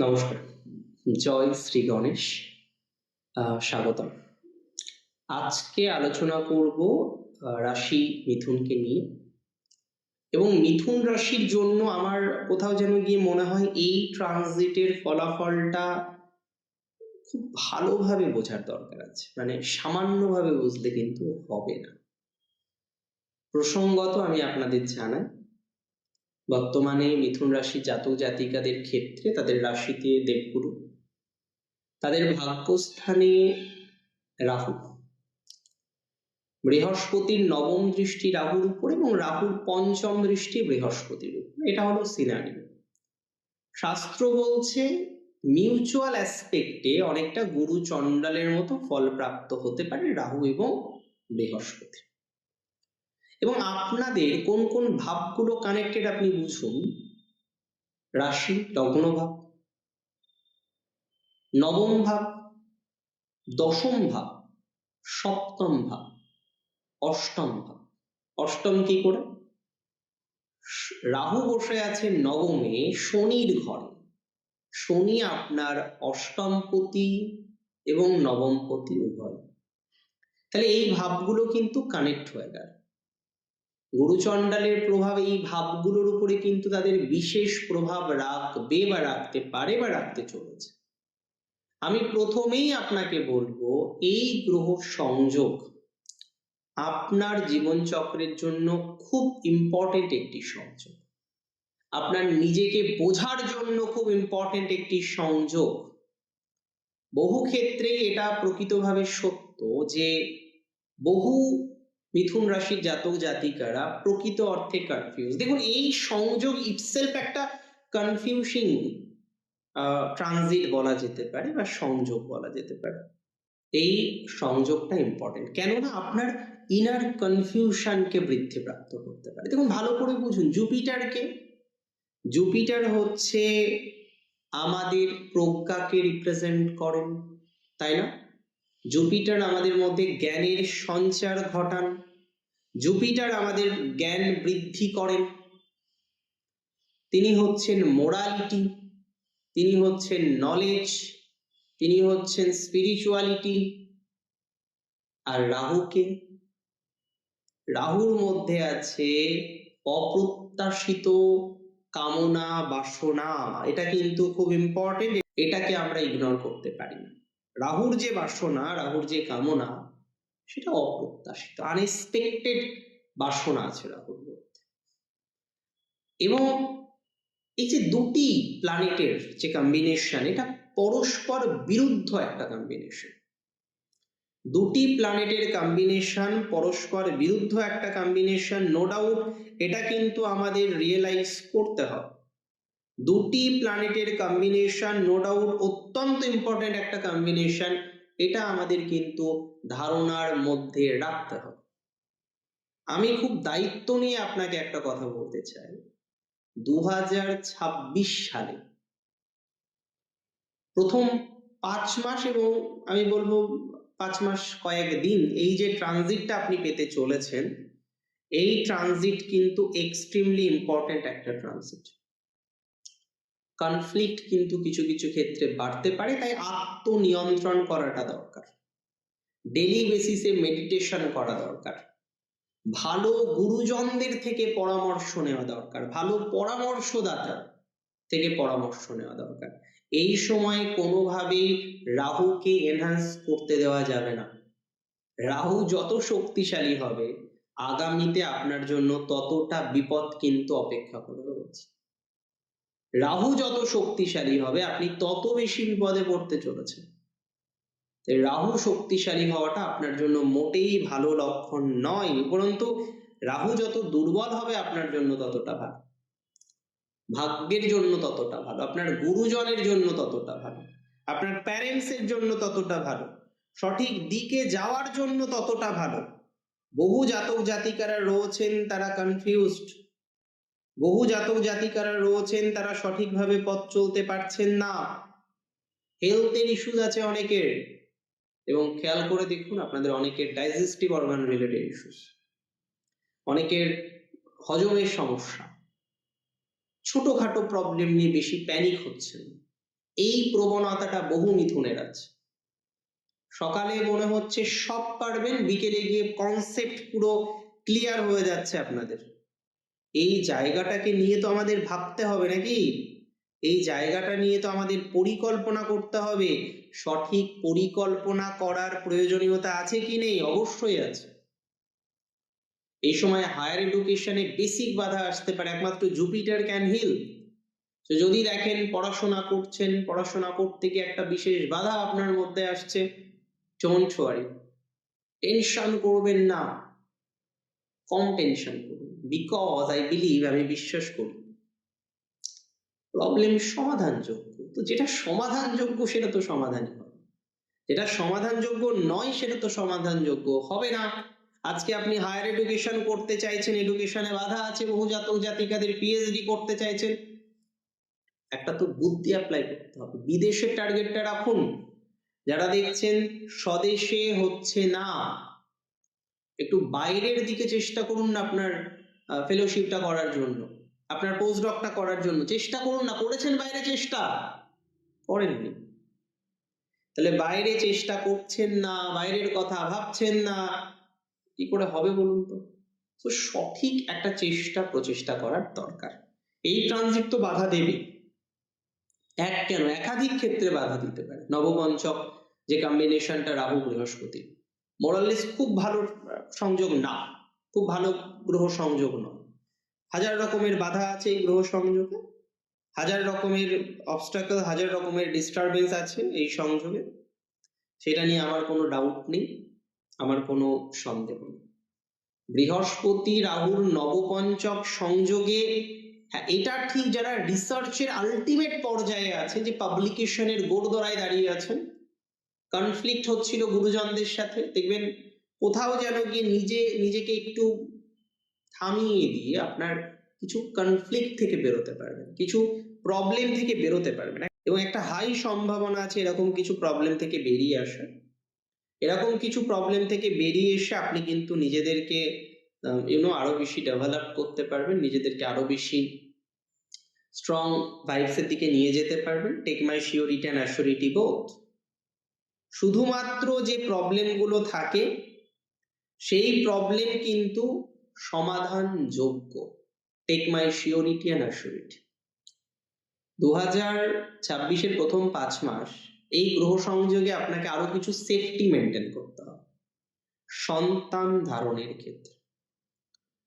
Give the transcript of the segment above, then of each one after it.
নমস্কার। জয় শ্রী গণেশ। স্বাগতম। আজকে আলোচনা করব রাশি মিথুনকে নিয়ে। এবং মিথুন রাশির জন্য আমার কোথাও যেন গিয়ে মনে হয় এই ট্রানজিটের ফলাফলটা খুব ভালোভাবে বোঝার দরকার আছে। মানে সামান্যভাবে বুঝলে কিন্তু হবে না। প্রসঙ্গত আমি আপনাদের জানাই বর্তমানে মিথুন রাশি জাতক জাতিকাদের ক্ষেত্রে তাদের রাশিতে দেবগুরু। তাদের ভাগ্যস্থানে রাহু। বৃহস্পতির নবম দৃষ্টি রাহুর উপর এবং রাহুর পঞ্চম দৃষ্টি বৃহস্পতির উপর। এটা হলো সিনারি শাস্ত্র বলছে মিউচুয়াল অ্যাসপেক্টে অনেকটা গুরু চণ্ডালের মতো ফল প্রাপ্ত হতে পারে রাহু এবং বৃহস্পতি। এবং আপনাদের কোন কোন ভাবগুলো কানেক্টেড আপনি বুঝুন? রাশি, লগ্ন ভাব, নবম ভাব, দশম ভাব, সপ্তম ভাব, অষ্টম ভাব। অষ্টম কি করে? রাহু বসে আছে নবমে, শনির ঘরে। শনি আপনার অষ্টমপতি এবং নবমপতি উভয়। তাহলে এই ভাবগুলো কিন্তু কানেক্ট হয়ে গেল। গুরুচণ্ডালের প্রভাব এই ভাবগুলোর উপরে কিন্তু তাদের বিশেষ প্রভাব রাখবে বা রাখতে পারে বা রাখতে চলেছে। আমি প্রথমেই আপনাকে বলব, এই গ্রহ সংযোগ আপনার জীবন চক্রের জন্য খুব ইম্পর্টেন্ট একটি সংযোগ। আপনার নিজেকে বোঝার জন্য খুব ইম্পর্টেন্ট একটি সংযোগ। বহু ক্ষেত্রে এটা প্রকৃতভাবে সত্য যে বহু মিথুন রাশির জাতক জাতিকারা প্রকৃত অর্থে কনফিউজ দেখুন, এই সংযোগ ইটসেলফ একটা কনফিউশিং ট্রানজিট বলা যেতে পারে বা সংযোগ বলা যেতে পারে। এই সংযোগটা ইম্পর্টেন্ট কেননা, আপনার ইনার কনফিউশনকে বৃদ্ধিপ্রাপ্ত করতে পারে। দেখুন, ভালো করে বুঝুন জুপিটারকে জুপিটার হচ্ছে আমাদের প্রজ্ঞাকে রিপ্রেজেন্ট করেন, তাই না? জুপিটার আমাদের মধ্যে জ্ঞানের সঞ্চার ঘটান। জুপিটার আমাদের জ্ঞান বৃদ্ধি করেন। তিনি হচ্ছেন মোরালিটি তিনি হচ্ছেন নলেজ তিনি হচ্ছেন স্পিরিচুয়ালিটি আর রাহুকে? রাহুর মধ্যে আছে অপ্রত্যাশিত কামনা, বাসনা। এটা কিন্তু খুব ইম্পর্টেন্ট এটাকে আমরা ইগনোর করতে পারি না। রাহুর যে বাসনা, রাহুর যে কামনা, সেটা অপ্রত্যাশিত আনএক্সপেক্টেড বাসনা আছে রাহুর মধ্যে। এবং এই যে দুটি প্ল্যানেটের যে কম্বিনেশন এটা পরস্পর বিরুদ্ধ একটা কম্বিনেশন দুটি প্ল্যানেটের কম্বিনেশন পরস্পর বিরুদ্ধ একটা কম্বিনেশন নো ডাউট এটা কিন্তু আমাদের রিয়েলাইজ করতে হবে। দুটি প্ল্যানেটের কম্বিনেশন নো ডাউট অত্যন্ত ইম্পর্টেন্ট একটা কম্বিনেশন এটা আমাদের কিন্তু ধারণার মধ্যে রাখতে হবে। আমি খুব দায়িত্ব নিয়ে আপনাকে একটা কথা বলতে চাই। দু হাজার ছাব্বিশ সালে প্রথম পাঁচ মাস এবং আমি বলব পাঁচ মাস কয়েক দিন এই যে ট্রানজিটটা আপনি পেতে চলেছেন, এই ট্রানজিট কিন্তু এক্সট্রিমলি ইম্পর্টেন্ট একটা ট্রানজিট কনফ্লিক্ট কিন্তু কিছু কিছু ক্ষেত্রে বাড়তে পারে, তাই আত্মনিয়ন্ত্রণ করাটা দরকার। ডেলি বেসিসে মেডিটেশন করা দরকার। ভালো গুরুজনদের থেকে পরামর্শ নেওয়া দরকার। ভালো পরামর্শদাতা থেকে পরামর্শ নেওয়া দরকার। এই সময় কোনোভাবেই রাহুকে এনহান্স করতে দেওয়া যাবে না। রাহু যত শক্তিশালী হবে, আগামীতে আপনার জন্য ততটা বিপদ কিন্তু অপেক্ষা করে রয়েছে। রাহু যত শক্তিশালী হবে, আপনি তত বেশি বিপদে পড়তে চলেছেন। রাহু শক্তিশালী হওয়াটা আপনার জন্য মোটেই ভালো লক্ষণ নয় উপরন্তু রাহু যত দুর্বল হবে আপনার জন্য ততটা ভালো। ভাগ্যের জন্য ততটা ভালো, আপনার গুরুজনের জন্য ততটা ভালো, আপনার প্যারেন্টস এর জন্য ততটা ভালো, সঠিক দিকে যাওয়ার জন্য ততটা ভালো। বহু জাতক জাতিকারা রয়েছেন, তারা কনফিউজড বহু জাতক জাতিকারা রয়েছেন, তারা সঠিকভাবে পথ চলতে পারছেন না। হেলথের ইস্যুজ আছে অনেকের। এবং খেয়াল করে দেখুন, আপনাদের অনেকের ডাইজেস্টিভ অর্গান রিলেটেড ইস্যুস অনেকের হজমের সমস্যা। ছোটখাটো প্রবলেম নিয়ে বেশি প্যানিক হচ্ছেন এই প্রবণতাটা বহু মিথুনের আছে। সকালে মনে হচ্ছে সব পারবেন, বিকেলে গিয়ে কনসেপ্ট পুরো ক্লিয়ার হয়ে যাচ্ছে আপনাদের। এই জায়গাটাকে নিয়ে তো আমাদের ভাবতে হবে নাকি? এই জায়গাটা নিয়ে তো আমাদের পরিকল্পনা করতে হবে। সঠিক পরিকল্পনা করার প্রয়োজনীয়তা আছে কি নেই? অবশ্যই আছে। এই সময় হায়ার এডুকেশনে বেসিক বাধা আসতে পারে, একমাত্র জুপিটার ক্যান হিল তো যদি দেখেন পড়াশোনা করছেন, পড়াশোনা করতে গিয়ে একটা বিশেষ বাধা আপনার মধ্যে আসছে ডোন্ট ওয়ারি টেনশন করবেন না। কম টেনশন করুন। বিকজ আই বিলিভ আমি বিশ্বাস করি। প্রবলেম সমাধানযোগ্য। তো যেটা সমাধানযোগ্য, সেটা তো সমাধান হবে। যেটা সমাধানযোগ্য নয়, সেটা তো সমাধানযোগ্য হবে না। আজকে আপনি হায়ার এডুকেশন করতে চাইছেন এডুকেশনে বাধা আছে বহু জাতক জাতিকাদের পিএইচডি করতে চাইছেন। একটা তো বুদ্ধি অ্যাপ্লাই করতে হবে। বিদেশের টার্গেটটা রাখুন। যারা দেখছেন, স্বদেশে হচ্ছে না। একটু বাইরের দিকে চেষ্টা করুন না আপনার ফেলোশিপটা করার জন্য, আপনার পোস্ট ডকটা করার জন্য। চেষ্টা করুন না, করেছেন বাইরে চেষ্টা, করেননি। তাহলে বাইরে চেষ্টা করছেন না, বাইরের কথা ভাবছেন না, কি করে হবে বলুন তো? তো সঠিক একটা চেষ্টা, প্রচেষ্টা করার দরকার। এই ট্রানজিট তো বাধা দেবে এক কেন? একাধিক ক্ষেত্রে বাধা দিতে পারে। নবপঞ্চক যে কম্বিনেশনটা রাহু বৃহস্পতি মোরালিস খুব ভালো সংযোগ না। খুব ভালো গ্রহ সংযোগ নয়। হাজার রকমের বাধা আছে এই গ্রহ সংযোগে। হাজার রকমের অবস্টাকল হাজার রকমের ডিস্টারবেন্স আছে এই সংযোগে। সেটা নিয়ে আমার কোনো ডাউট নেই, আমার কোনো সন্দেহ নেই। বৃহস্পতি, রাহুর নবপঞ্চক সংযোগে হ্যাঁ এটা ঠিক যারা রিসার্চের আলটিমেট পর্যায়ে আছে, যে পাবলিকেশনের গোড়দোড়ায় দাঁড়িয়ে আছেন কনফ্লিক্ট হচ্ছিল গুরুজনদের সাথে, দেখবেন কোথাও যেন গিয়ে নিজে, নিজেকে একটু থামিয়ে দিয়ে আপনার কিছু কনফ্লিক্ট থেকে বেরোতে পারবেন, কিছু প্রবলেম থেকে বেরোতে পারবেন। এবং একটা হাই সম্ভাবনা আছে এরকম কিছু প্রবলেম থেকে বেরিয়ে আসার এরকম কিছু প্রবলেম থেকে বেরিয়ে এসে আপনি কিন্তু নিজেদেরকে ইউনো আরও বেশি ডেভেলপ করতে পারবেন, নিজেদেরকে আরও বেশি স্ট্রং ভাইবসের দিকে নিয়ে যেতে পারবেন। Take my surety and assurity both শুধুমাত্র যে প্রবলেমগুলো থাকে, সেই প্রবলেম কিন্তু সমাধানযোগ্য। Take my surety and assurity দু হাজার ছাব্বিশের প্রথম পাঁচ মাস, এই গ্রহ সংযোগে আপনাকে আরও কিছু সেফটি মেনটেন করতে হবে। সন্তান ধারণের ক্ষেত্রে।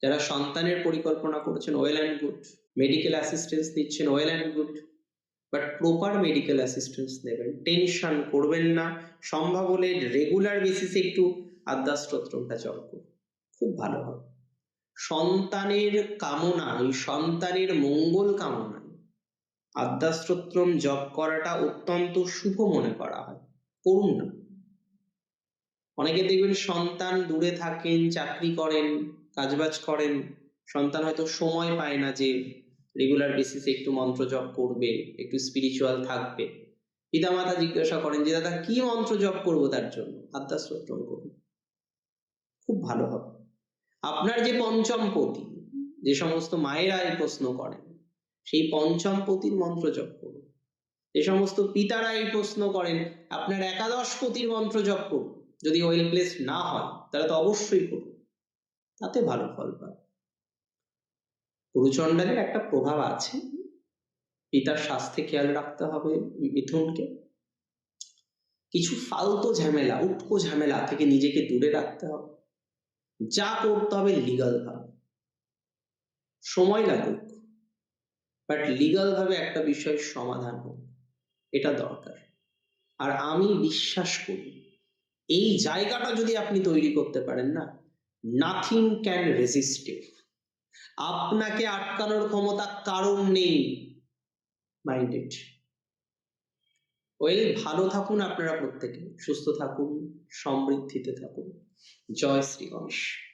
যারা সন্তানের পরিকল্পনা করেছেন well and good medical assistance দিচ্ছেন well and good but proper medical assistance নেবেন। টেনশন করবেন না। সম্ভব হলে রেগুলার বেসিসে একটু আদ্যাস্তোত্রমটা জপ করুন। খুব ভালো হবে। সন্তানের কামনা, এই সন্তানের মঙ্গল কামনায় আদ্যাস্তোত্রম জপ করাটা অত্যন্ত শুভ মনে করা হয়। করুন না। অনেকে দেখবেন সন্তান দূরে থাকেন, চাকরি করেন, কাজবাজ করেন। সন্তান হয়তো সময় পায় না যে রেগুলার বেসিসে একটু মন্ত্র জপ করবে, একটু স্পিরিচুয়াল থাকবে। পিতামাতা জিজ্ঞাসা করেন যে, দাদা, কি মন্ত্র জপ করব তার জন্য? আদ্যাস্তোত্রম করুন। খুব ভালো হবে। আপনার যে পঞ্চম পতি, যে সমস্ত মায়েরা এই প্রশ্ন করেন, সেই পঞ্চম পতির মন্ত্র জপ করুন। যে সমস্ত পিতারা এই প্রশ্ন করেন, আপনার একাদশ পতির মন্ত্র জপ করুন। যদি ওয়েল প্লেস না হয়, তাহলে তো অবশ্যই করুন। তাতে ভালো ফল পাবে। গুরুচণ্ডালের একটা প্রভাব আছে। পিতার স্বাস্থ্যে খেয়াল রাখতে হবে মিথুনকে। কিছু ফালতু ঝামেলা, উটকো ঝামেলা থেকে নিজেকে দূরে রাখতে হবে। যা করতে হবে লিগাল ভাবে। সময় লাগুক বাট লিগাল ভাবে একটা বিষয় সমাধান হোক, এটা দরকার। আর আমি বিশ্বাস করি, এই জায়গাটা যদি আপনি তৈরি করতে পারেন না নাথিং ক্যান রেজিস্ট আপনাকে আটকানোর ক্ষমতা কারণ নেই। মাইন্ডেড ওয়েল ভালো থাকুন আপনারা প্রত্যেকে। সুস্থ থাকুন, সমৃদ্ধিতে থাকুন। জয় শ্রী গণেশ।